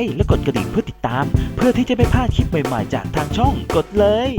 ค์และกดกระดิ่งเพื่อติดตาม เพื่อที่จะไม่พลาดคลิปใหม่ ๆ จากทางช่องกดเลย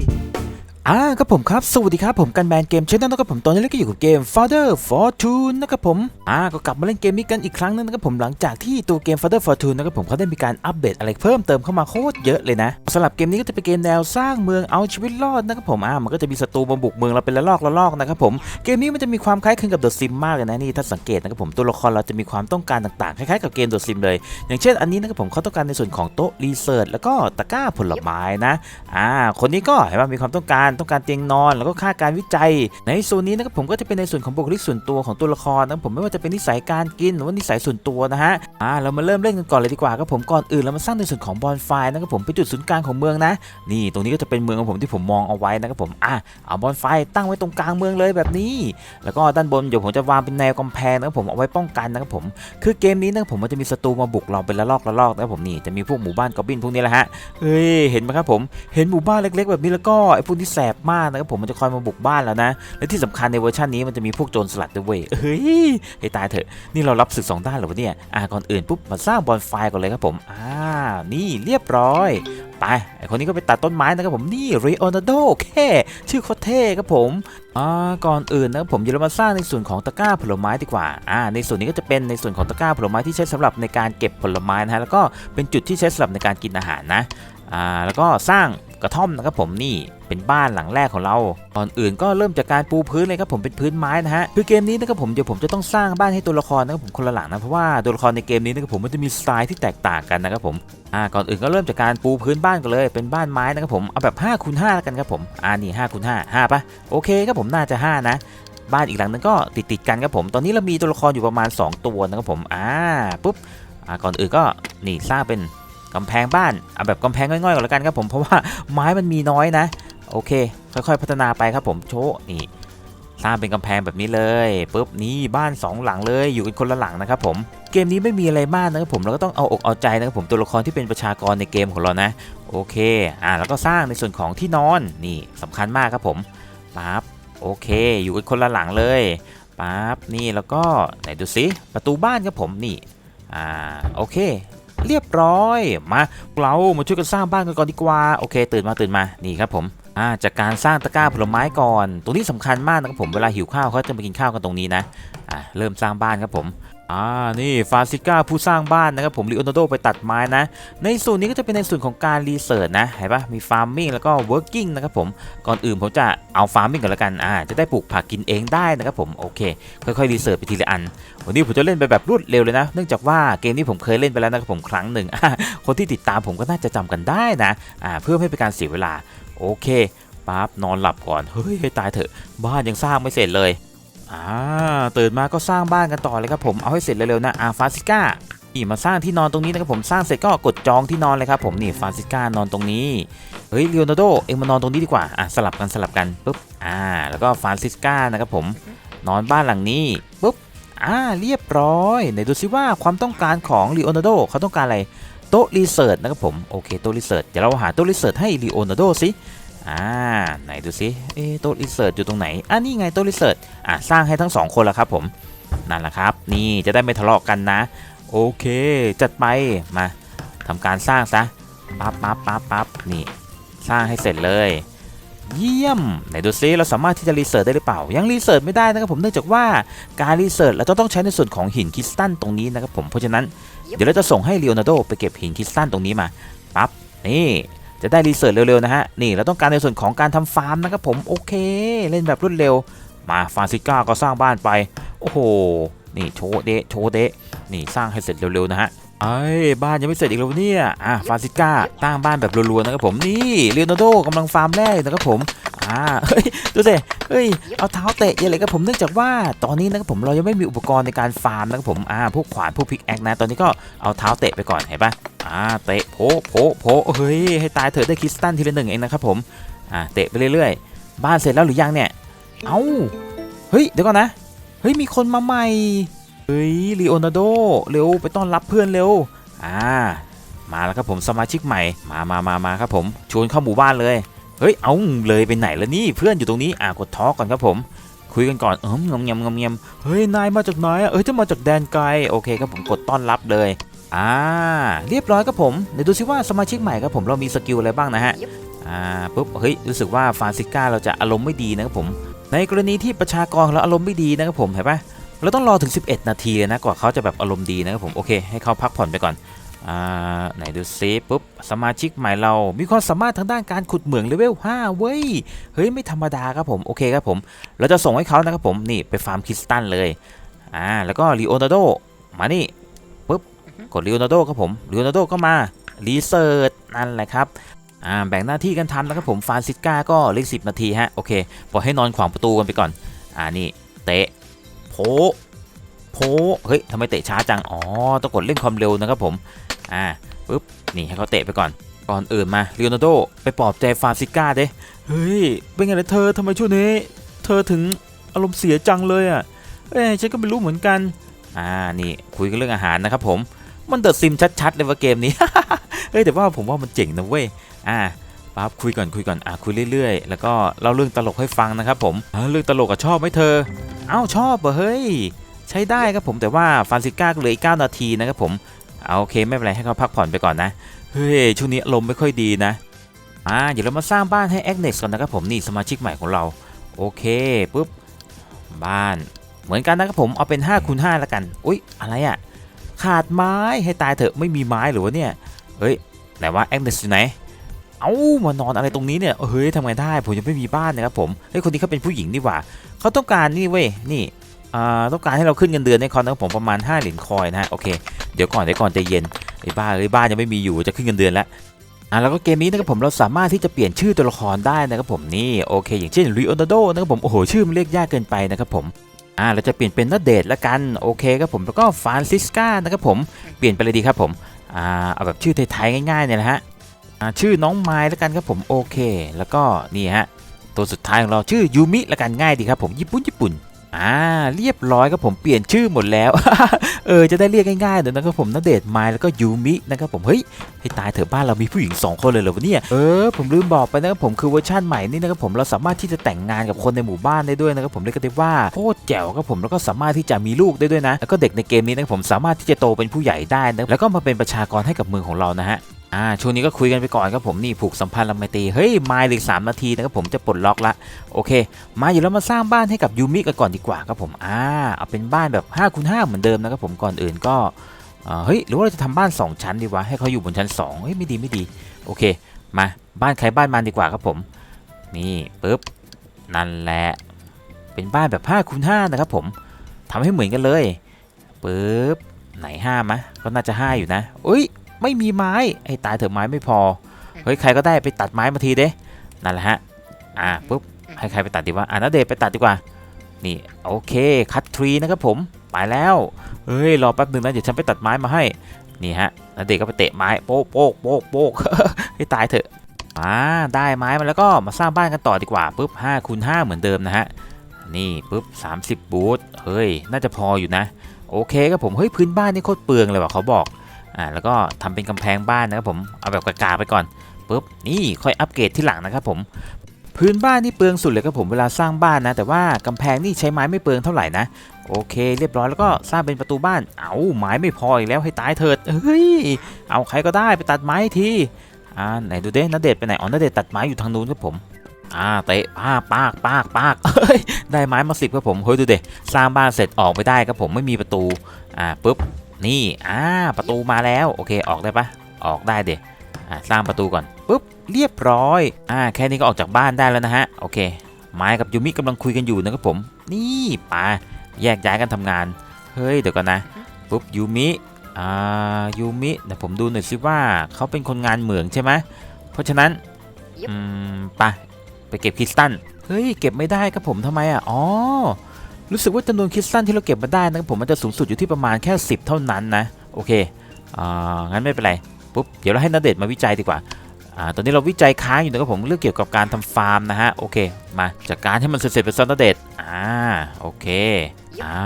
อ่าครับผมครับ สวัสดีครับผมกันแบนเกมเช่นนั้นนะครับผมตอนนี้เราก็อยู่กับเกม Father Fortune นะครับผมอ่าก็กลับมาเล่นเกมนี้กันอีกครั้งหนึงนะครับผมหลังจากที่ตัวเกม Father Fortune นะครับผมเขาได้มีการอัปเดตอะไรเพิ่มเติมเข้ามาโคตรเยอะเลยนะสำหรับเกมนี้ก็จะเป็นเกมแนวสร้างเมืองเอาชีวิตรอดนะครับผมอ่ามันก็จะมีศัตรูมาบุกเมืองเราเป็นละลอกละลอกนะครับผมเกมนี้มันจะมีความคล้ายคลึงกับ The Sim มากเลยนะนี่ถ้าสังเกตนะครับผมตัวละครเราจะมีความต้องการต่างๆคล้ายๆกับเกม The Sim เลย อย่างเช่นอันนี้นะครับผมเขาต้องการในส่วนของโต๊ะรีเสิร์ชแล้วก็ตะกร้าผลไม้นะอ่าคนนี้ก็เห็นว่ามีความต้องการต้องการเตียงนอน แล้วก็ค่าการวิจัย ในส่วนนี้นะครับผมก็จะเป็นในส่วนของบุคลิกส่วนตัวของตัวละครนะครับผมไม่ว่าจะเป็นนิสัยการกินหรือว่านิสัยส่วนตัวนะฮะอ่าเรามาเริ่มเล่นกันก่อนเลยดีกว่าครับผมก่อนอื่นเรามาสร้างในส่วนของบอลไฟนะครับผมเป็นจุดศูนย์กลางของเมืองนะ นี่ตรงนี้ก็จะเป็นเมืองของผมที่ผมมองเอาไว้นะครับผมอะเอาบอลไฟตั้งไว้ตรงกลางเมืองเลยแบบนี้ แล้วก็ด้านบนเดี๋ยวผมจะวางเป็นแนวกำแพงนะครับผมเอาไว้ป้องกันนะครับผมคือเกมนี้นะครับผมมันจะมีศัตรูมาบุกเราเป็นละลอกละลอกนะครับผมนี่จะมีพวกหมู่บ้านกอบบินพวกนี้แหละฮะเฮ้ยเห็นไหมครับผมเห็นหมู่บ้านเล็ก ๆ แบบนี้แล้วก็ไอ้พวกที่แสบมากนะครับผมมันจะคอยมาบุกบ้านแล้วนะ และที่สำคัญในเวอร์ชันนี้มันจะมีพวกโจรสลัดด้วยเว้ยเฮ้ยให้ตายเถอะนี่เรารับศึกสองด้านหรอวะเนี่ยอ่าก่อนอื่นปุ๊บมาสร้างบอลไฟก่อนเลยครับผมอ่านี่เรียบร้อยไปไอคนนี้ก็ไปตัดต้นไม้นะครับผมนี่เรโอนาโดแค่ชื่อโคตรเท่ครับผมอ่าก่อนอื่นนะครับผมเดี๋ยวเรามาสร้างในส่วนของตะกร้าผลไม้ดีกว่าอ่าในส่วนนี้ก็จะเป็นในส่วนของตะกร้าผลไม้ที่ใช้สำหรับในการเก็บผลไม้นะฮะแล้วก็เป็นจุดที่ใช้สำหรับในการกินอาหารนะอ่าแล้วก็สร้างกระท่อมนะครับผมนี่เป็นบ้านหลังแรกของเราก่อนอื่นก็เริ่มจากการปูพื้นเลยครับผมเป็นพื้นไม้นะฮะคือเกมนี้นะครับผมเดี๋ยวผมจะต้องสร้างบ้านให้ตัวละครนะครับผมคนละหลังนะเพราะว่าตัวละครในเกมนี้นะครับผมมันจะมีสไตล์ที่แตกต่างกันนะครับผมอ่าก่อนอื่นก็เริ่มจากการปูพื้นบ้านกันเลยเป็นบ้านไม้นะครับผมเอาแบบ5คูณ5แล้วกันครับผมอ่านี่5คูณ5 5ปะโอเคครับผมน่าจะ 5 นะบ้านอีกหลังนึงก็ติดติดกันครับผม ตอนนี้เรามีตัวละครอยู่ประมาณ 2 ตัวนะครับผม อ่า ปุ๊บ อ่า ก่อนอื่นก็นี่สร้างเป็น กำแพงบ้านเอาแบบกำแพงง่อยๆก่อนแล้วกันครับผมเพราะว่าไม้มันมีน้อยนะ โอเค ค่อยๆ พัฒนาไปครับผมโชว์นี่สร้างเป็นกำแพงแบบนี้เลยปุ๊บนี่บ้าน 2 หลังเลยอยู่กันคนละหลังนะครับผมเกมนี้ไม่มีอะไรมากนะครับผมเราก็ต้องเอาอกเอาใจนะครับผมตัวละครที่เป็นประชากรในเกมของเรานะ โอเคอ่าแล้วก็สร้างในส่วนของที่นอนนี่สำคัญมากครับผมปั๊บโอเค อยู่กันคนละหลังเลยปั๊บนี่แล้วก็ไหนดูสิประตูบ้านครับผมนี่อ่าโอเค เรียบร้อย มาเรามาช่วยกันสร้างบ้านกันก่อนดีกว่า โอเค ตื่นมาตื่นมา นี่ครับผมอ่าจากการสร้างตะกร้าผลไม้ก่อน ตรงนี้สำคัญมากนะครับผม เวลาหิวข้าวเขาจะมากินข้าวกันตรงนี้นะ อ่าเริ่มสร้างบ้านครับผม อ่า นี่ฟาซิก้าผู้สร้างบ้านนะครับผมลีโอนาร์โดไปตัดไม้นะ ในส่วนนี้ก็จะเป็นในส่วนของการรีเสิร์ชนะ เห็นปะมีฟาร์มมิ่งแล้วก็เวิร์กิ่งนะครับผม ก่อนอื่นผมจะเอาฟาร์มมิ่งก่อนละกัน อ่า จะได้ปลูกผักกินเองได้นะครับผม โอเค ค่อยๆรีเสิร์ชไปทีละอัน วันนี้ผมจะเล่นไปแบบรวดเร็วเลยนะ เนื่องจากว่าเกมนี้ผมเคยเล่นไปแล้วนะครับผมครั้งหนึ่ง คนที่ติดตามผมก็น่าจะจำกันได้นะ อ่า เพื่อไม่เป็นการเสียเวลา โอเคปั๊บนอนหลับก่อน เฮ้ยให้ตายเถอะ บ้านยังสร้างไม่เสร็จเลย อ่าตื่นมาก็สร้างบ้านกันต่อเลยครับผมเอาให้เสร็จเร็วๆนะอาฟาซิก้านี่มาสร้างที่นอนตรงนี้นะครับผมสร้างเสร็จก็กดจองที่นอนเลยครับผมนี่ฟาซิก้านอนตรงนี้เฮ้ยเลโอนาร์โดเอ็งมานอนตรงนี้ดีกว่าอะสลับกันสลับกันปุ๊บอ่าแล้วก็ฟาซิสกานะครับผมนอนบ้านหลังนี้ปุ๊บอ่าเรียบร้อยไหนดูซิว่าความต้องการของลีโอนาร์โดเขาต้องการอะไรโต๊ะรีเสิร์ชนะครับผมโอเคโต๊ะรีเสิร์ชเดี๋ยวเราหาโต๊ะรีเสิร์ชให้ลีโอนาร์โดสิ อ่าไหนดูซิเอ๊โต๊ะรีเสิร์ชอยู่ตรงไหนอ่านี่ไงโต๊ะรีเสิร์ชอ่าสร้างให้ทั้งสองคนแล้วครับผมนั่นแหละครับ นี่จะได้ไม่ทะเลาะกันนะ โอเค จัดไปมาทำการสร้างซะปั๊บปั๊บปั๊บปั๊บนี่ สร้างให้เสร็จเลย เยี่ยมไหนดูซิเราสามารถที่จะรีเสิร์ชได้หรือเปล่า ยังรีเสิร์ชไม่ได้นะครับผมเนื่องจากว่าการรีเสิร์ชเราจะต้องใช้ในส่วนของหินคริสตัลตรงนี้นะครับผมเพราะฉะนั้นเดี๋ยวเราจะส่งให้เลโอนาร์โดไปเก็บหินคริสตัลตรงนี้มาปั๊บนี่ จะได้รีเสิร์ชเร็วๆนะฮะ นี่เราต้องการในส่วนของการทำฟาร์มนะครับผมโอเค เล่นแบบรวดเร็ว มาฟานซิก้าก็สร้างบ้านไป โอ้โห นี่โชว์เดะโชว์เดะนี่สร้างให้เสร็จเร็วๆนะฮะไอ้บ้านยังไม่เสร็จอีกแล้วเนี่ย อะฟานซิก้าตั้งบ้านแบบรัวๆนะครับผม นี่เรโอนโดกำลังฟาร์มแรกนะครับผม อ่าเฮ้ยดูสิเฮ้ยเอาเท้าเตะยอะเลยครับผมเนื่องจากว่าตอนนี้นะครับผมเรายังไม่มีอุปกรณ์ในการฟาร์มนะครับผมอ่าพวกขวานพวกพิกแอคนะตอนนี้ก็เอาเท้าเตะไปก่อนเห็นปะอ่าเตะโผโผโผเฮ้ยให้ตายเถอะได้คริสตัลทีละหนึ่งเองนะครับผมอ่าเตะไปเรื่อยๆ บ้านเสร็จแล้วหรือยังเนี่ยเอ้าเฮ้ยเดี๋ยวก่อนนะเฮ้ยมีคนมาใหม่เฮ้ยลีโอนาร์โดเร็วไปต้อนรับเพื่อนเร็วอ่ามาแล้วครับผมสมาชิกใหม่มามามามาครับผมชวนเข้าหมู่บ้านเลย เฮ้ย เอาเลยไปไหนแล้วนี่เพื่อนอยู่ตรงนี้ อ่ากดทอก่อนครับผม คุยกันก่อน เอมงมงมงมเฮ้ย นายมาจากไหนอะเอ้ยจะมาจากแดนไกล โอเคครับผมกดต้อนรับเลย อ่า เรียบร้อยครับผม เดี๋ยวดูซิว่าสมาชิกใหม่ครับผมเรามีสกิลอะไรบ้างนะฮะ Yep อ่า ปุ๊บ เฮ้ย รู้สึกว่าฟรานซิก้าเราจะอารมณ์ไม่ดีนะครับผม ในกรณีที่ประชากรของเราอารมณ์ไม่ดีนะครับผม เห็นปะเราต้องรอถึง 11 นาทีเลยนะ กว่าเขาจะแบบอารมณ์ดีนะครับผม โอเค ให้เขาพักผ่อนไปก่อนอ่า ไหนดูซิปุ๊บสมาชิกใหม่เรา มีความสามารถทางด้านการขุดเหมืองเลเวล 5 เว้ย เฮ้ย ไม่ธรรมดาครับผมโอเคครับผม เราจะส่งให้เขานะครับผมนี่ไปฟาร์มคริสตัลเลยอ่าแล้วก็ลีโอนาร์โดมานี่ปุ๊บกดลีโอนาร์โดครับผมลีโอนาร์โดก็มารีเสิร์ชนั่นแหละครับอ่าแบ่งหน้าที่กันทำนะครับผมฟรานซิสกาก็เลขสินาทีฮะโอเคปล่อยให้นอนขวางประตูกันไปก่อนอ่านี่เตะโผโผเฮ้ยทำไมเตะช้าจังอ๋อต้องกดเร่งความเร็วนะครับผม อ่าปุ๊บนี่ให้เขาเตะไปก่อน ก่อนอื่นมาลีโอนาร์โดไปปลอบใจฟราซิสกาเด้เฮ้ยเป็นไงล่ะเธอทำไมช่วงนี้ เธอถึงอารมณ์เสียจังเลยอะเอ้ยฉันก็ไม่รู้เหมือนกันอ่านี่คุยกันเรื่องอาหารนะครับผมมันเดอะซิมชัดๆเลยว่าเกมนี้เฮ้ยแต่ว่าผมว่ามันเจ๋งนะเว้ยอ่าปั๊บคุยก่อนคุยก่อนอ่าคุยเรื่อยๆ แล้วก็เล่าเรื่องตลกให้ฟังนะครับผมเรื่องตลกอะชอบไหมเธอเอ้าชอบเหรอเฮ้ยใช้ได้ครับผมแต่ว่าฟรานซิก้าเหลืออีก9นาทีนะครับผม เอาโอเคไม่เป็นไรให้เขาพักผ่อนไปก่อนนะ เฮ้ยช่วงนี้อารมไม่ค่อยดีนะ อ่าเดี๋ยวเรามาสร้างบ้านให้แอคเนสก่อนนะครับผมนี่สมาชิกใหม่ของเรา โอเคปุ๊บบ้าน เหมือนกันนะครับผมเอาเป็น5คูณ5แล้วกัน อุ๊ยอะไรอะ่ะขาดไม้ให้ตายเถอะไม่มีไม้หรือวะเนี่ย เฮ้ยแต่ว่าแอคเนสอยู่ไหน เอ้ามานอนอะไรตรงนี้เนี่ยเฮ้ยทำไงได้ผมยังไม่มีบ้านนะครับผมเฮ้ยคนนี้เขาเป็นผู้หญิงนี่หว่าเขาต้องการนี่เว้ยนี่อ่าต้องการให้เราขึ้นเงินเดือนให้เขานะครับผมประมาณ5เหรียญคอยนะฮะโอเค เดี๋ยวก่อนเดี๋ยวก่อนใจเย็นไอ้บ้าเอ้บ้านยังไม่มีอยู่จะขึ้นเงินเดือนแล้วอ่าแล้วก็เกมนี้นะครับผมเราสามารถที่จะเปลี่ยนชื่อตัวละครได้นะครับผมนี่โอเค อย่างเช่นลีโอนาร์โดนะครับผมโอ้โหชื่อมันเรียกยากเกินไปนะครับผมอ่าเราจะเปลี่ยนเป็นนัดเดทละกันโอเคครับผมแล้วก็ฟานซิสกานะครับผมเปลี่ยนไปเลยดีครับผมอ่าเอาแบบชื่อไทยๆง่ายๆเนี่ยนะฮะอ่าชื่อน้องไม้ละกันครับผมโอเค แล้วก็นี่ฮะตัวสุดท้ายของเราชื่อยูมิละกันง่ายดีครับผมญี่ปุ่นญี่ปุ่น อ่าเรียบร้อยครับผมเปลี่ยนชื่อหมดแล้ว เออจะได้เรียกง่ายๆเดี๋ยวนะครับผมนัดเดทไม้แล้วก็ยูมินะครับผมเฮ้ยให้ตายเถอะบ้านเรามีผู้หญิง 2 คนเลยเหรอวะเนี่ยเออผมลืมบอกไปนะครับผมคือเวอร์ชันใหม่นี่นะครับผมเราสามารถที่จะแต่งงานกับคนในหมู่บ้านได้ด้วยนะครับผมเรียกกันได้ว่าโคตรแจ๋วครับผมแล้วก็สามารถที่จะมีลูกได้ด้วยนะแล้วก็เด็กในเกมนี้นะครับผมสามารถที่จะโตเป็นผู้ใหญ่ได้นะแล้วก็มาเป็นประชากรให้กับเมืองของเรานะฮะ อ่าช่วงนี้ก็คุยกันไปก่อนครับผมนี่ผูกสัมพันธ์ลำไมตีเฮ้ยมาอีกสามนาทีนะครับผมจะปลดล็อกละโอเค มาอยู่แล้วมาสร้างบ้านให้กับยูมิกันก่อนดีกว่าครับผมอ่าเอาเป็นบ้านแบบ5คูณ5เหมือนเดิมนะครับผมก่อนอื่นก็เฮ้ยหรือว่าเราจะทำบ้าน 2 ชั้นดีวะให้เขาอยู่บนชั้น2เฮ้ยไม่ดีไม่ดีโอเค มาบ้านใครบ้านมันดีกว่าครับผม นี่ปุ๊บนั่นแหละเป็นบ้านแบบ5คูณ5นะครับผมทำให้เหมือนกันเลยปุ๊บไหน5มะก็น่าจะ5อยู่นะอุ้ย ไม่มีไม้ไอ้ตายเถอะไม้ไม่พอเฮ้ยใครก็ได้ไปตัดไม้มาทีเด้นั่นแหละฮะอ่าปุ๊บให้ใครไปตัดดีวะอ่านาเดชน์ไปตัดดีกว่านี่โอเคคัตทรีนะครับผมไปแล้วเฮ้ยรอแป๊บหนึ่งนะเดี๋ยวฉันไปตัดไม้มาให้นี่ฮะแล้วเด็กก็ไปเตะไม้โป๊กโป๊กโป๊กโป๊กให้ตายเถอะอ่าได้ไม้มาแล้วก็มาสร้างบ้านกันต่อดีกว่าปุ๊บ5คูณ5เหมือนเดิมนะฮะนี่ปุ๊บ30 บูทเฮ้ยน่าจะพออยู่นะ โอเคครับผมเฮ้ยพื้นบ้านนี่โคตรเปลืองเลยว่ะเขาบอก อ่าแล้วก็ทำเป็นกำแพงบ้านนะครับผมเอาแบบกากาไปก่อนปุ๊บนี่ค่อยอัปเกรดที่หลังนะครับผมพื้นบ้านนี่เปลืองสุดเลยครับผมเวลาสร้างบ้านนะ แต่ว่ากำแพงนี่ใช้ไม้ไม่เปลืองเท่าไหร่นะโอเค เรียบร้อยแล้วก็สร้างเป็นประตูบ้านเอาไม้ไม่พออีกแล้วให้ตายเถิดเฮ้ยเอาใครก็ได้ไปตัดไม้ทีอ่าไหนดูเด้นเดชไปไหนอ๋อนเดชตัดไม้อยู่ทางนู้นครับผมอ่าเตะปากปากปากปากเฮ้ยได้ไม้มาสิบครับผมเฮ้ยดูเดสร้างบ้านเสร็จออกไปได้ครับผมไม่มีประตูอ่าปุ๊บ นี่อ่าประตูมาแล้วโอเคออกได้ปะออกได้เดอ่าสร้างประตูก่อนปุ๊บเรียบร้อยอ่าแค่นี้ก็ออกจากบ้านได้แล้วนะฮะโอเคไม้กับยูมิกำลังคุยกันอยู่นะครับผม นี่ไป่าแยกย้ายกันทำงาน เฮ้ยเดี๋ยวก่อนนะปุ๊บยูมิอ่ายูมิเดี๋ยวผมดูหน่อยสิว่าเขาเป็นคนงานเหมืองใช่ไหมเพราะฉะนั้น Yep อืมไปไปเก็บคริสตัลเฮ้ยเก็บไม่ได้ครับผมทำไมอะอ๋อ รู้สึกว่าจำนวนคริสตัลที่เราเก็บมาได้นะครับผมมันจะสูงสุดอยู่ที่ประมาณแค่ 10 เท่านั้นนะโอเคอ่างั้นไม่เป็นไรปุ๊บเดี๋ยวเราให้นาเดชมาวิจัยดีกว่าอ่าตอนนี้เราวิจัยค้างอยู่นะครับผมเรื่องเกี่ยวกับการทำฟาร์มนะฮะโอเค มาจัดการให้มันเสร็จๆไปซะนนาเดชอ่าโอเคอ่า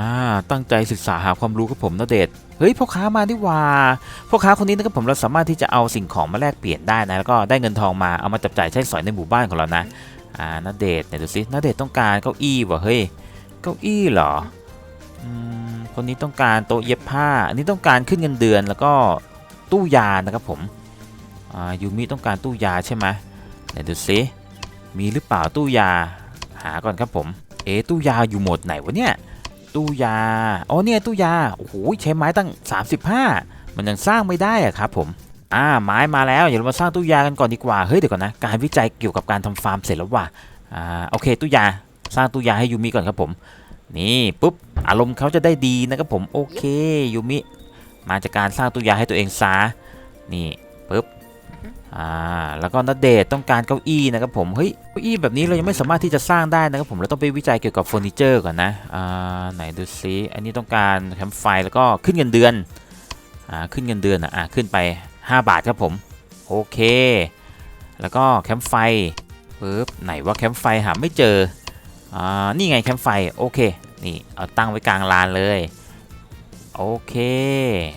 ตั้งใจศึกษาหาความรู้กับผมนะเดชเฮ้ยพ่อค้ามาดีว่าพ่อค้าคนนี้นะครับผมเราสามารถที่จะเอาสิ่งของมาแลกเปลี่ยนได้นะแล้วก็ได้เงินทองมาเอามาจับจ่ายใช้สอยในหมู่บ้านของเรานะอ่านาเดชน์ไหนดูสินาเดชต้องการเก้าอี้ว่ะเฮ้ย เก้าอี้เหรอคนนี้ต้องการโต๊ะเย็บผ้า อันนี้ต้องการขึ้นเงินเดือนแล้วก็ตู้ยานะครับผมยูมิต้องการตู้ยาใช่ไหมไหนดูซิมีหรือเปล่าตู้ยาหาก่อนครับผม เอะตู้ยาอยู่หมดไหนวะเนี่ยตู้ยาอ๋อเนี่ยตู้ยาโอ้โหใช้ไม้ตั้ง 35 มันยังสร้างไม่ได้อะครับผมอ่าไม้มาแล้วเดี๋ยวเรามาสร้างตู้ยากันก่อนดีกว่าเฮ้ยเดี๋ยวก่อนนะการวิจัยเกี่ยวกับการทำฟาร์มเสร็จแล้วว่ะอ่าโอเคตู้ยา สร้างตู้ยาให้ยูมิก่อนครับผม นี่ปุ๊บอารมณ์เขาจะได้ดีนะครับผมโอเคยูมิมาจากการสร้างตู้ยาให้ตัวเองซานี่ปุ๊บอ่าแล้วก็นเดชน์ต้องการเก้าอี้นะครับผมเฮ้ยเก้าอี้แบบนี้เรายังไม่สามารถที่จะสร้างได้นะครับผมเราต้องไปวิจัยเกี่ยวกับเฟอร์นิเจอร์ก่อนนะอ่าไหนดูซิอันนี้ต้องการแคมป์ไฟแล้วก็ขึ้นเงินเดือนอ่าขึ้นเงินเดือนอะอ่าขึ้นไป 5 บาทครับผมโอเค แล้วก็แคมป์ไฟปุ๊บไหนว่าแคมป์ไฟหาไม่เจอ อ่านี่ไงแคมป์ไฟโอเคนี่เอาตั้งไว้กลางลานเลยโอเค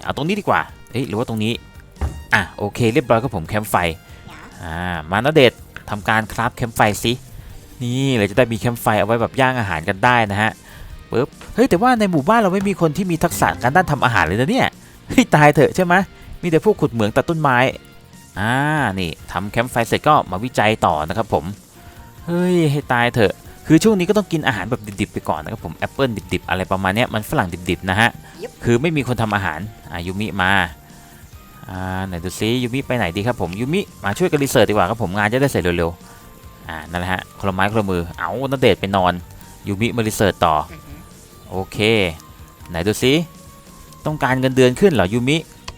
เอาตรงนี้ดีกว่าเฮ้ยหรือว่าตรงนี้อะโอเคเรียบร้อยครับผมแคมป์ไฟอ่ามานาเดชน์ทำการคราฟแคมป์ไฟสินี่เราจะได้มีแคมป์ไฟเอาไว้แบบย่างอาหารกันได้นะฮะปึ๊บเฮ้ยแต่ว่าในหมู่บ้านเราไม่มีคนที่มีทักษะการด้านทำอาหารเลยนะเนี่ยเฮ้ยตายเถอะใช่ไหมมีแต่พวกขุดเหมืองตัดต้นไม้อ่านี่ทำแคมป์ไฟเสร็จก็มาวิจัยต่อนะครับผมเฮ้ยให้ตายเถอะ คือช่วงนี้ก็ต้องกินอาหารแบบดิบๆไปก่อนนะครับผมแอปเปิลดิบๆ อะไรประมาณเนี้ยมันฝรั่งดิบๆนะฮะ Yep คือไม่มีคนทำอาหารอ่ายูมิมาอ่าไหนดูซิยูมิไปไหนดีครับผมยูมิมาช่วยกันรีเสิร์ชดีกว่าครับผมงานจะได้เสร็จเร็วๆอ่านั่นแหละฮะคนละไม้คนละมือเอานเดชน์ไปนอนยูมิมารีเสิร์ชต่อโอเค ไหนดูซิต้องการเงินเดือนขึ้นเหรอยูมิ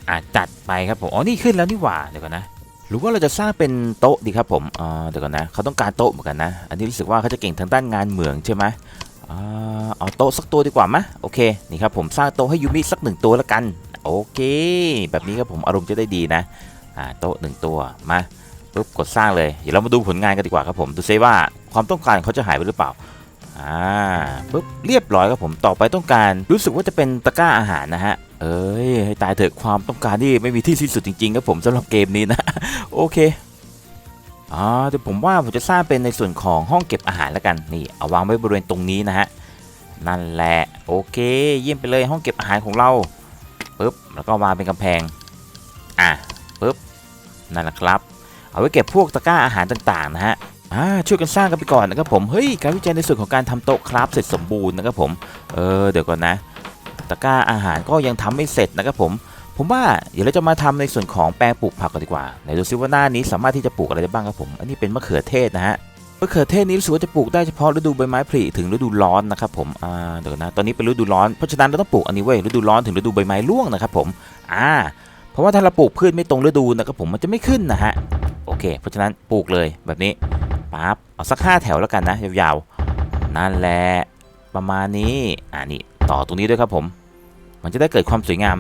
อ่าจัดไปครับผมอ๋อนี่ขึ้นแล้วนี่หว่าเดี๋ยวก่อนนะ หรือว่าเราจะสร้างเป็นโต๊ะดีครับผมเดี๋ยวก่อนนะเขาต้องการโต๊ะเหมือนกันนะ อันนี้รู้สึกว่าเขาจะเก่งทางด้านงานเหมืองใช่ไหมอเอาโต๊ะสักตัวดีกว่ามะโอเคนี่ครับผมสร้างโต๊ะให้ยูมิสักหนึ่งตัวแล้วกันโอเค แบบนี้ครับผมอารมณ์จะได้ดีนะอ่าโต๊ะหนึ่งตัวมาปุ๊บกดสร้างเลยเดี๋ยวเรามาดูผลงานกันดีกว่าครับผมดูซิว่าความต้องการเขาจะหายไปหรือเปล่าอ่าปุ๊บเรียบร้อยครับผมต่อไปต้องการรู้สึกว่าจะเป็นตะกร้าอาหารนะฮะ เอ้ยให้ตายเถอะความต้องการที่ไม่มีที่สิ้นสุดจริงๆครับผมสำหรับเกมนี้นะ โอเคอ่าเดี๋ยวผมว่าผมจะสร้างเป็นในส่วนของห้องเก็บอาหารแล้วกันนี่เอาวางไว้บริเวณตรงนี้นะฮะนั่นแหละโอเค เยี่ยมไปเลยห้องเก็บอาหารของเราปึ๊บแล้วก็วางเป็นกำแพงอะปึ๊บนั่นแหละครับ เอาไว้เก็บพวกตะกร้าอาหารต่างๆนะฮะอ่าช่วยกันสร้างกันไปก่อนนะครับผมเฮ้ยการวิจัยในส่วนของการทำโต๊ะคราฟเสร็จสมบูรณ์นะครับผมเออเดี๋ยวก่อนนะ ตะกร้าอาหารก็ยังทำไม่เสร็จนะครับผม ผมว่าเดี๋ยวเราจะมาทำในส่วนของแปลงปลูกผักกันดีกว่าไหนดูซิว่าหน้านี้สามารถที่จะปลูกอะไรได้บ้างครับผม อันนี้เป็นมะเขือเทศนะฮะมะเขือเทศนี้รู้สึกว่าจะปลูกได้เฉพาะฤดูใบไม้ผลิถึงฤดูร้อนนะครับผมอ่าเดี๋ยวนะตอนนี้เป็นฤดูร้อนเพราะฉะนั้นเราต้องปลูกอันนี้เว้ยฤดูร้อนถึงฤดูใบไม้ร่วงนะครับผมอ่าเพราะว่าถ้าเราปลูกพืชไม่ตรงฤดูนะครับผมมันจะไม่ขึ้นนะฮะโอเค เพราะฉะนั้นปลูกเลยแบบนี้ปั๊บเอาสักห้าแถวแล้วกันนะยาวๆนั่นแหละประมาณนี้อ่านี่ ต่อตรงนี้ด้วยครับผม มันจะได้เกิดความสวยงาม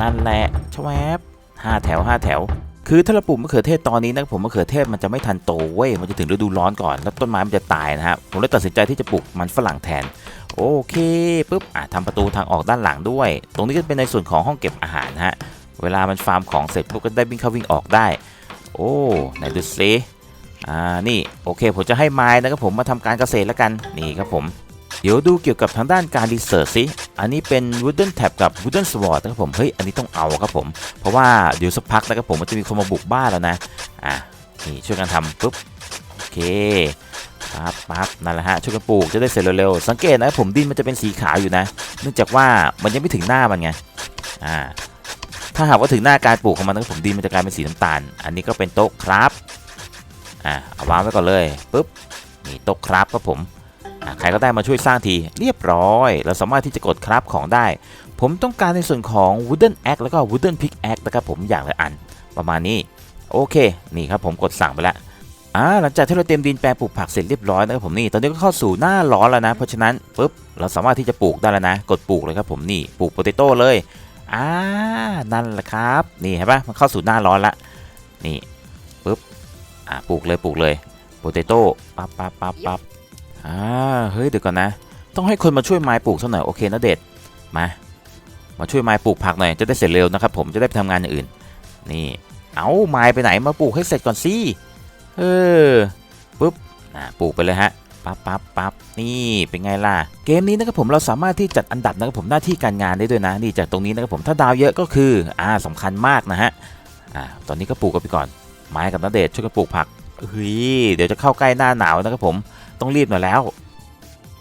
นั่นแหละชวบห้าแถวห้าแถว คือถ้าเราปลูกมะเขือเทศตอนนี้นะครับผมมะเขือเทศมันจะไม่ทันโตเว้ยมันจะถึงฤดูร้อนก่อนแล้วต้นไม้มันจะตายนะฮะผมเลยตัดสินใจที่จะปลูกมันฝรั่งแทน โอเคปุ๊บอะทำประตูทางออกด้านหลังด้วย ตรงนี้ก็เป็นในส่วนของห้องเก็บอาหารฮะเวลามันฟาร์มของเสร็จปุ๊บก็ได้วิ่งเข้าวิ่งออกได้ โอ้ไหนดูซิอ่านี่โอเคผมจะให้ไม้นะครับผมมาทำการเกษตรแล้วกันนี่ครับผม เดี๋ยวดูเกี่ยวกับทางด้านการรีเสิร์ชสิอันนี้เป็น wooden tab กับ wooden sword นะครับผมเฮ้ยอันนี้ต้องเอาครับผม เพราะว่าเดี๋ยวสักพักนะครับผมมันจะมีคนมาบุกบ้านแล้วนะอะนี่ช่วยกันทำปุ๊บโอเคปั๊บปั๊บนั่นแหละฮะช่วยกันปลูกจะได้เสร็จเร็วๆสังเกตนะครับผมดินมันจะเป็นสีขาวอยู่นะ เนื่องจากว่ามันยังไม่ถึงหน้ามันไงอ่าถ้าหากว่าถึงหน้าการปลูกของมันนะครับผมดินมันจะกลายเป็นสีน้ำตาล อันนี้ก็เป็นโต๊ะครับอ่าเอาวางไว้ก่อนเลยปุ๊บนี่โต๊ะครับครับผม ใครก็ได้มาช่วยสร้างทีเรียบร้อย เราสามารถที่จะกดครับของได้ ผมต้องการในส่วนของ wooden axe แล้วก็ wooden pickaxe นะครับผมอย่างละอันประมาณนี้ โอเค นี่ครับผมกดสั่งไปแล้วอ่าหลังจากที่เราเตรียมดินแปลงปลูกผักเสร็จเรียบร้อยนะครับผมนี่ตอนนี้ก็เข้าสู่หน้าร้อนแล้วนะเพราะฉะนั้นปุ๊บเราสามารถที่จะปลูกได้แล้วนะ กดปลูกเลยครับผมนี่ปลูกโปเตโต้เลยอ่านั่นแหละครับนี่เห็นปะมันเข้าสู่หน้าร้อนละนี่ปุ๊บอ่าปลูกเลยปลูกเลยโปเตโต้ปั๊บปั๊บปั๊บปั๊บ อ่าเฮ้ยเดี๋ยวก่อนนะ ต้องให้คนมาช่วยไม้ปลูกสักหน่อยโอเคนะเด็ดมามาช่วยไม้ปลูกผักหน่อยจะได้เสร็จเร็วนะครับผมจะได้ไปทำงานอย่างอื่น นี่เอาไม้ไปไหนมาปลูกให้เสร็จก่อนสิเออปุ๊บอ่าปลูกไปเลยฮะปั๊บปั๊บปั๊บนี่เป็นไงล่ะ เกมนี้นะครับผมเราสามารถที่จัดอันดับนะครับผมหน้าที่การงานได้ด้วยนะนี่จากตรงนี้นะครับผมถ้าดาวเยอะก็คืออ่าสำคัญมากนะฮะอ่าตอนนี้ก็ปลูกกันไปก่อน ไม้กับนาเดชช่วยกันปลูกผักเฮ้ยเดี๋ยวจะเข้าใกล้หน้าหนาวนะครับผม ต้องรีบหน่อยแล้ว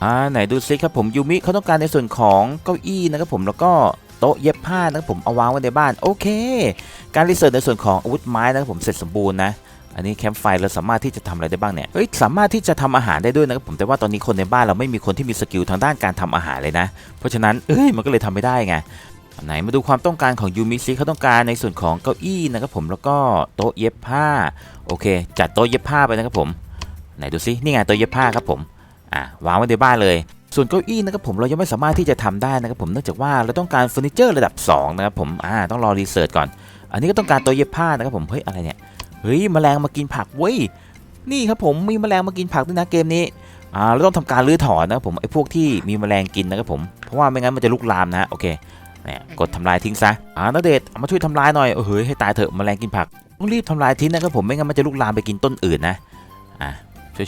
อ่าไหนดูซิครับผมยูมิเขาต้องการในส่วนของเก้าอี้นะครับผมแล้วก็โต๊ะเย็บผ้านะครับผมเอาวางไว้ในบ้านโอเค การรีเสิร์ชในส่วนของอาวุธไม้นะครับผมเสร็จสมบูรณ์นะอันนี้แคมป์ไฟเราสามารถที่จะทำอะไรได้บ้างเนี่ยเฮ้ยสามารถที่จะทำอาหารได้ด้วยนะครับผมแต่ว่าตอนนี้คนในบ้านเราไม่มีคนที่มีสกิลทางด้านการทำอาหารเลยนะ เพราะฉะนั้นเอ้ยมันก็เลยทำไม่ได้ไงไหนมาดูความต้องการของยูมิซิเขาต้องการในส่วนของเก้าอี้นะครับผมแล้วก็โต๊ะเย็บผ้าโอเค จัดโต๊ะเย็บผ้าไปนะครับผม ไหนดูซินี่ไงต๊ะเย็บผ้าครับผมอะวางไว้ในบ้านเลย ส่วนเก้าอี้นะครับผมเรายังไม่สามารถที่จะทำได้นะครับผมเนื่องจากว่าเราต้องการเฟอร์นิเจอร์ระดับสองนะครับผมอ่าต้องรอรีเสิร์ชก่อน อันนี้ก็ต้องการต๊ะเย็บผ้านะครับผมเฮ้ยอะไรเนี่ยเฮ้ยแมลงมากินผักเว้ยนี่ครับผมมีแมลงมากินผักด้วยนะเกมนี้อ่าเราต้องทำการรื้อถอนนะครับผมไอ้พวกที่มีแมลงกินนะครับผมเพราะว่าไม่งั้นมันจะลุกลามนะโอเคเนี่ยกดทำลายทิ้งซะอ่านาเดชน์เอามาช่วยทำลายหน่อยเฮ้ยให้ตายเถอะแมลงกินผักต้องรีบทำลายทิ้งนะครับผมไม่งั้นมันจะลุกลามไปกินต้นอื่นนะอ่า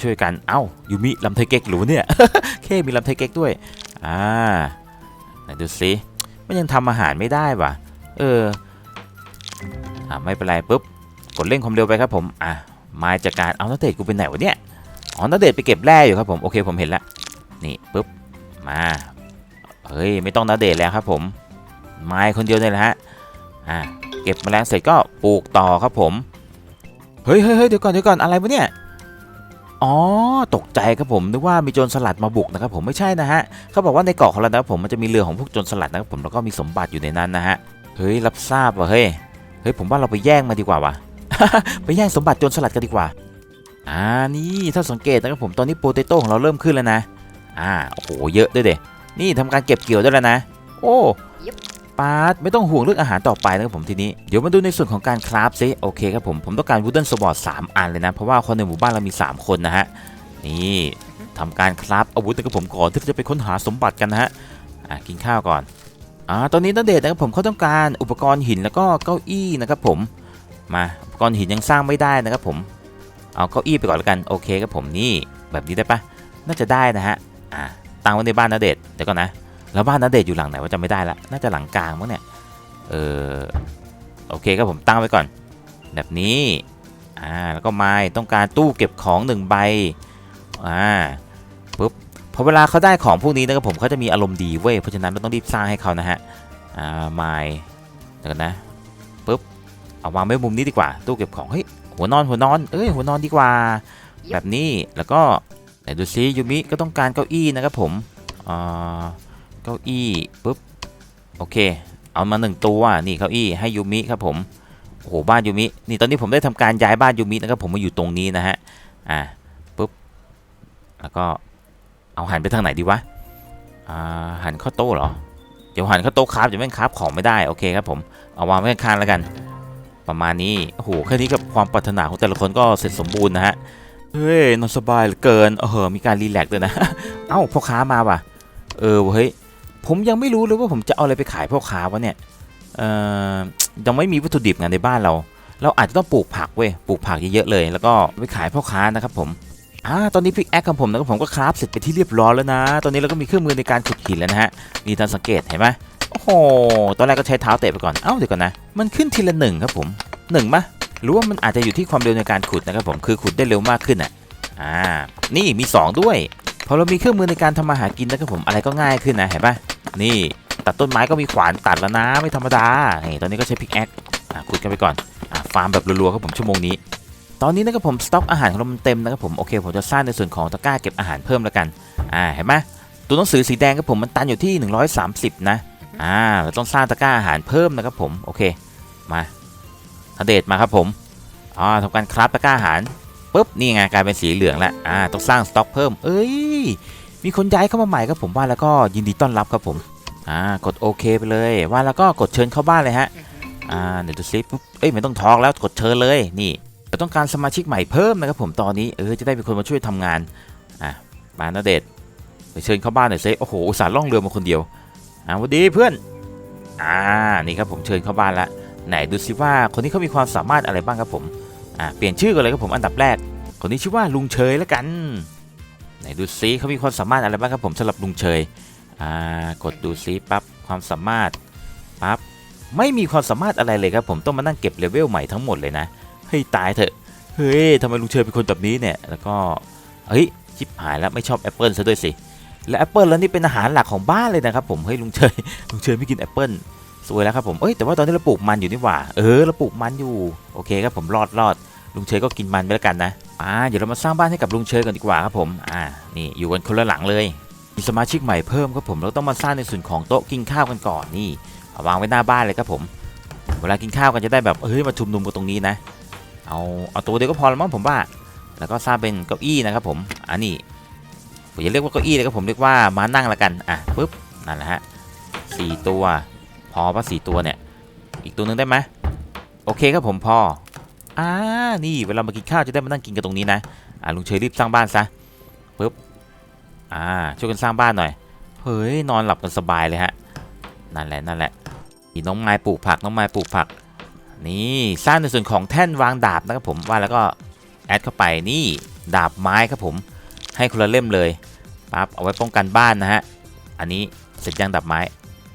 ช่วยๆกันเอ้ายูมิลำไทเก๊กหรือเนี่ยเคมีลำไทเก๊กด้วยอ่าไหนดูสิมันยังทำอาหารไม่ได้ว่ะเอออ่าไม่เป็นไรปุ๊บกดเร่งความเร็วไปครับผมอะมาจากการเอานักเตกูไปไหนวะเนี่ยอ๋อนักเตไปเก็บแร่อยู่ครับผมโอเคผมเห็นละนี่ปุ๊บมาเฮ้ยไม่ต้องนัเดทแล้วครับผมไม้คนเดียวเนี่ยแหละฮะอะเก็บแมลงเสร็จก็ปลูกต่อครับผมเฮ้ยเฮ้ยเฮ้ยเดี๋ยวก่อนเดี๋ยวก่อนอะไรวะเนี่ย อ๋อตกใจครับผมนึกว่ามีโจรสลัดมาบุกนะครับผมไม่ใช่นะฮะเขาบอกว่าในเกาะของเรานะครับผมมันจะมีเรือของพวกโจรสลัดนะครับผมแล้วก็มีสมบัติอยู่ในนั้นนะฮะเฮ้ยรับทราบว่ะเฮ้ยเฮ้ยผมว่าเราไปแย่งมาดีกว่าวะไปแย่งสมบัติโจรสลัดกันดีกว่าอ่านี่ถ้าสังเกตนะครับผมตอนนี้โปเตโต้ของเราเริ่มขึ้นแล้วนะอ่าโอ้โหเยอะด้วยเด็นี่ทำการเก็บเกี่ยวได้แล้วนะ โอ้ ปาดไม่ต้องห่วงเรื่องอาหารต่อไปนะครับผมทีนี้ เดี๋ยวมาดูในส่วนของการคราฟซิโอเคครับผม ผมต้องการวูดเดิลสบอร์ดสามอันเลยนะ เพราะว่าคนในหมู่บ้านเรามี 3 คนนะฮะ นี่ทำการคราฟอาวุธนะครับผมก่อนที่จะไปค้นหาสมบัติกันนะฮะอ่ากินข้าวก่อนอ่าตอนนี้นัเดชนะครับผมเขาต้องการอุปกรณ์หินแล้วก็เก้าอี้นะครับผมมาอุปกรณ์หินยังสร้างไม่ได้นะครับผมเอาเก้าอี้ไปก่อนแล้วกันโอเคครับผมนี่แบบนี้ได้ปะน่าจะได้นะฮะอ่าตั้งไว้ในบ้านนาเดชเดี๋ยวก่อนนะ แล้วบ้านนาเดชอยู่หลังไหนว่าจำไม่ได้ละน่าจะหลังกลางมั้งเนี่ยเออโอเคครับผมตั้งไว้ก่อน แบบนี้อ่าแล้วก็ไม้ต้องการตู้เก็บของหนึ่งใบอ่าปุ๊บพอเวลาเขาได้ของพวกนี้นะครับผมเขาจะมีอารมณ์ดีเว้ยเพราะฉะนั้นเราต้องรีบสร้างให้เขานะฮะอ่าไม้เดี๋ยวก่อนนะปุ๊บเอาวางไว้มุมนี้ดีกว่า ตู้เก็บของเฮ้ยหัวนอนหัวนอนเอ้ยหัวนอนดีกว่า แบบนี้แล้วก็ไหนดูซิยูมิก็ต้องการเก้าอี้นะครับผมอ่า เก้าอี้ปุ๊บโอเค เอามาหนึ่งตัวนี่เก้าอี้ให้ยูมิครับผมโอ้โหบ้านยูมินี่ตอนนี้ผมได้ทำการย้ายบ้านยูมินะครับผมมาอยู่ตรงนี้นะฮะอ่าปุ๊บแล้วก็เอาหันไปทางไหนดีวะอ่าหันเข้าโต๊ะเหรอเดี๋ยวหันเข้าโต๊ะครับจะไม่งครับของไม่ได้โอเคครับผมเอาวางไว้ข้างๆแล้วกัน ประมาณนี้โอ้โหแค่นี้กับความปรารถนาของแต่ละคนก็เสร็จสมบูรณ์นะฮะเฮ้ยนอนสบายเหลือเกินเออมีการรีแลกซ์ด้วยนะเอ้าพ่อค้ามาว่ะเออเฮ้ย ผมยังไม่รู้เลยว่าผมจะเอาอะไรไปขายพ่อค้าวะเนี่ยเอ่อยังไม่มีวัตถุดิบงานในบ้านเรา เราอาจจะต้องปลูกผักเว้ย ปลูกผักเยอะๆเลย แล้วก็ไปขายพ่อค้านะครับผมอ่าตอนนี้พิกแอคของผมนะครับผมก็คราฟเสร็จไปที่เรียบร้อยแล้วนะ ตอนนี้เราก็มีเครื่องมือในการขุดหินแล้วนะฮะ นี่ท่านสังเกตเห็นไหมโอ้โห ตอนแรกก็ใช้เท้าเตะไปก่อน เอ้าเดี๋ยวก่อนนะ มันขึ้นทีละหนึ่งครับผมหนึ่งปะหรือว่ามันอาจจะอยู่ที่ความเร็วในการขุดนะครับผม คือขุดได้เร็วมากขึ้นอะ อ่า นี่มีสองด้วย อเรามีเครื่องมือในการทำมาหากินนะครับผมอะไรก็ง่ายขึ้นนะเห็นปะนี่ตัดต้นไม้ก็มีขวานตัดแล้วนะไม่ธรรมดานี่ตอนนี้ก็ใช้พิกแอคอ่าขุดกันไปก่อนอฟาร์มแบบรัวๆครับผมชั่วโมงนี้ ตอนนี้นะครับผมสต็อกอาหารของเรามันเต็มนะครับผมโอเคผมจะสร้างในส่วนของตะกร้าเก็บอาหารเพิ่มแล้วกันอ่าเห็นไหมตัวหนังสือสีแดงครับผมมันตันอยู่ที่ 130 นะอ่าเราต้องสร้างตะกร้าอาหารเพิ่มนะครับผมโอเคมาทเดชมาครับผมอ่าทำการคราฟตะกร้าอาหาร ปุ๊บนี่ไงกลายเป็นสีเหลืองแล้วอ่าต้องสร้างสต็อกเพิ่ม เอ้ยมีคนย้ายเข้ามาใหม่ครับผมว่าแล้วก็ยินดีต้อนรับครับผมอ่ากดโอเคไปเลยว่าแล้วก็กดเชิญเข้าบ้านเลยฮะอ่าเดี๋ยวดูซิปุ๊บเอ้ยไม่ต้องทอกแล้วกดเชิญเลยนี่เราต้องการสมาชิกใหม่เพิ่มนะครับผมตอนนี้เออจะได้เป็นคนมาช่วยทำงานอะมานาเดชไปเชิญเข้าบ้านหน่อยซิโอ้โหสาห์ล่องเรือมาคนเดียวอ่าวัสดีเพื่อนอ่านี่ครับผมเชิญเข้าบ้านละไหนดูซิว่าคนนี้เขามีความสามารถอะไรบ้างครับผม อ่าเปลี่ยนชื่อกันเลยครับผมอันดับแรก คนนี้ชื่อว่าลุงเชยแล้วกันไหนดูซิเขามีความสามารถอะไรบ้างครับผมสำหรับลุงเชยอ่ากดดูซิปั๊บความสามารถปั๊บไม่มีความสามารถอะไรเลยครับผมต้องมานั่งเก็บเลเวลใหม่ทั้งหมดเลยนะเฮ้ยตายเถอะเฮ้ยทำไมลุงเชยเป็นคนแบบนี้เนี่ยแล้วก็เฮ้ยชิบหายแล้วไม่ชอบแอปเปิลซะด้วยสิและแอปเปิลแล้วนี่เป็นอาหารหลักของบ้านเลยนะครับผมเฮ้ยลุงเชยลุงเชยไม่กินแอปเปิลสวยแล้วครับผมเอ้ยแต่ว่าตอนนี้เราปลูกมันอยู่นี่หว่า เออเราปลูกมันอยู่โอเคครับผมรอดรอด ลุงเชยก็กินมันไปแล้วกันนะอ่าเดี๋ยวเรามาสร้างบ้านให้กับลุงเชยกันดีกว่าครับผมอ่านี่อยู่กันคนละหลังเลยมีสมาชิกใหม่เพิ่มครับผมเราต้องมาสร้างในส่วนของโต๊ะกินข้าวกันก่อนนี่เอาวางไว้หน้าบ้านเลยครับผม เวลากินข้าวกันจะได้แบบเฮ้ยมาชุมนุมกันตรงนี้นะเอาเอาตัวเดียวก็พอแล้วมั้งผมว่า แล้วก็สร้างเป็นเก้าอี้นะครับผมอันนี้ผมจะเรียกว่าเก้าอี้เลยครับผมเรียกว่าม้านั่งละกันอะปุ๊บนั่นแหละฮะสี่ตัว พอป่ะสี่ตัวเนี่ย อีกตัวนึงได้ไหมโอเคครับผมพอ อ่านี่เวลามากินข้าวจะได้มานั่งกินกันตรงนี้นะอ่าลุงเชยรีบสร้างบ้านซะปุ๊บอ่าช่วยกันสร้างบ้านหน่อยเฮ้ยนอนหลับกันสบายเลยฮะนั่นแหละนั่นแหละอีน้องไม้ปลูกผักน้องไม้ปลูกผัก นี่สร้างในส่วนของแท่นวางดาบนะครับผมว่าแล้วก็แอดเข้าไปนี่ดาบไม้ครับผม ให้คนละเล่มเลยปั๊บเอาไว้ป้องกันบ้านนะฮะอันนี้เสร็จยังดับไม้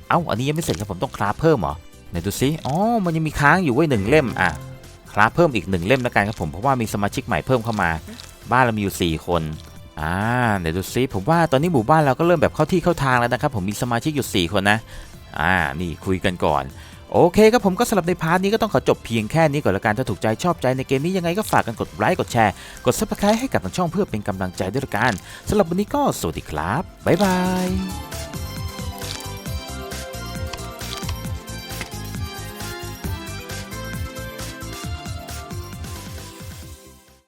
เอ้าอันนี้ยังไม่เสร็จครับผมต้องคราฟเพิ่มเหรอไหนดูซิอ๋อมันยังมีค้างอยู่ไว้หนึ่งเล่มอะ ราฟเพิ่มอีกหนึ่งเล่มแล้วกันครับผมเพราะว่ามีสมาชิกใหม่เพิ่มเข้ามา บ้านเรามีอยู่ 4 คนอ่าเดี๋ยวดูซิผมว่าตอนนี้หมู่บ้านเราก็เริ่มแบบเข้าที่เข้าทางแล้วนะครับผมมีสมาชิกอยู่ 4 คนนะอ่านี่คุยกันก่อนโอเคครับผมก็สำหรับในพาร์ทนี้ก็ต้องขอจบเพียงแค่นี้ก่อนละกันถ้าถูกใจชอบใจในเกมนี้ยังไงก็ฝากกันกดไลค์กดแชร์กด subscribe ให้กับทางช่องเพื่อเป็นกำลังใจด้วยละกันสำหรับวันนี้ก็สวัสดีครับบ๊ายบาย